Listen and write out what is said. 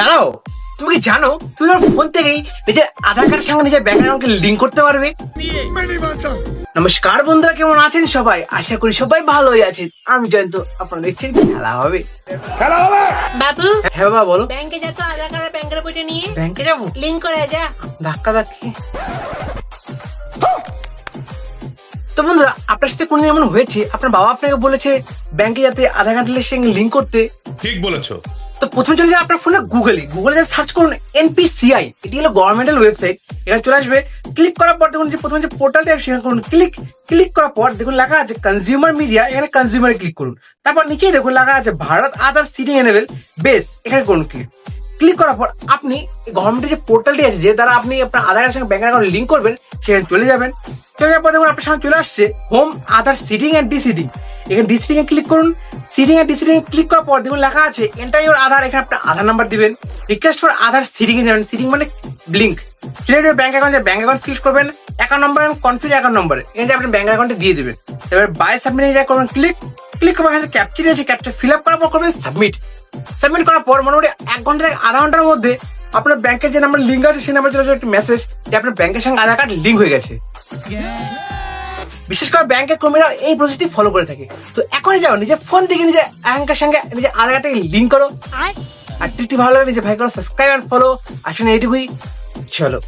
দাঁড়াও তুমি কি জানো তুমি তোমার ফোন থেকেই নিজের আধার কার্ডের সঙ্গে নিজের ব্যাংক অ্যাকাউন্টকে লিঙ্ক করতে পারবে? নমস্কার বন্ধুরা কেমন আছেন সবাই? আশা করি সবাই ভালোই আছেন। আমি জয়ন্ত আপনারা দেখছেন খেলা হবে। খেলা হবে! বাবু হ্যাঁ বাবা বলো। ব্যাংকে যা তো আধার কার্ড ব্যাংকের বইটা নিয়ে। ব্যাংকে যাব? লিঙ্ক করে যা। ধাক্কা ধাক্কি। তো বন্ধুরা আপনার সাথে কোনদিন এমন হয়েছে? আপনার বাবা আপনাকে বলেছে ব্যাংকে যাতে আধার কার্ডের সঙ্গে লিঙ্ক করতে। ঠিক বলেছ। তো প্রথমে চলে যান আপনার ফোনে গুগলে। গুগলে যা সার্চ করুন এনপিসিআই এটি হলো গভর্নমেন্টাল ওয়েবসাইট এখানে চলে আসবে ক্লিক করার পর দেখুন যে প্রথমে যে পোর্টালটা আছে, সেখানে করুন ক্লিক ক্লিক করার পর দেখুন লেখা আছে কনজিউমার মিডিয়া এখানে কনজিউমারে ক্লিক করুন। তারপর নিচেই দেখুন লেখা আছে Bharat Aadhaar seeding enable base এখানে করুন ক্লিক ক্লিক করার পর আপনি গভর্নমেন্টের যে পোর্টালটি আছে, যে দ্বারা আপনি আপনার আধার কার্ডের সঙ্গে ব্যাংক অ্যাকাউন্ট লিঙ্ক করবেন, সেখানে চলে যাবেন। চলে যাওয়ার পর দেখুন আপনার সামনে চলে আসছে home Aadhaar seeding and deseeding এখানে ডিসিটিং এ ক্লিক করুন সিটিং এ ডিসিটিং ক্লিক করার পর দেখুন লেখা আছে এন্টার ইউর আধার এখানে আপনার আধার নাম্বার দিবেন। রিকোয়েস্ট ফর আধার সিটিং এ যাবেন। সিটিং মানে link select bank account bank account select করবেন। অ্যাকাউন্ট নাম্বার এবং কনফিউজ অ্যাকাউন্ট নাম্বার যে আপনি ব্যাংক অ্যাকাউন্টে দিয়ে দেবেন। এবার বাই সাবমিট যা করবেন ক্লিক ক্লিক করবেন এখানে ক্যাপচার আছে ক্যাপচার ফিল আপ করার পর করবেন সাবমিট সাবমিট করার পর মোটামুটি এক ঘণ্টা থেকে আধা ঘণ্টার মধ্যে আপনার ব্যাংকের যে নাম্বার লিঙ্ক আছে, সেই নাম্বার চলে একটা মেসেজ যে আপনার ব্যাংকের সঙ্গে আধার কার্ড লিঙ্ক হয়ে গেছে। বিশেষ করে ব্যাংকের কর্মীরা এই প্রসেসটি ফলো করে থাকে। তো এখনই যাও নিজের ফোন থেকে নিজের ব্যাংকের সঙ্গে নিজের আধার কার্ডটাকে লিঙ্ক করো। আর টিটি ভালো লাগে নিজের ভাই করো সাবস্ক্রাইব আর ফলো আসলে এইটুকুই। চলো।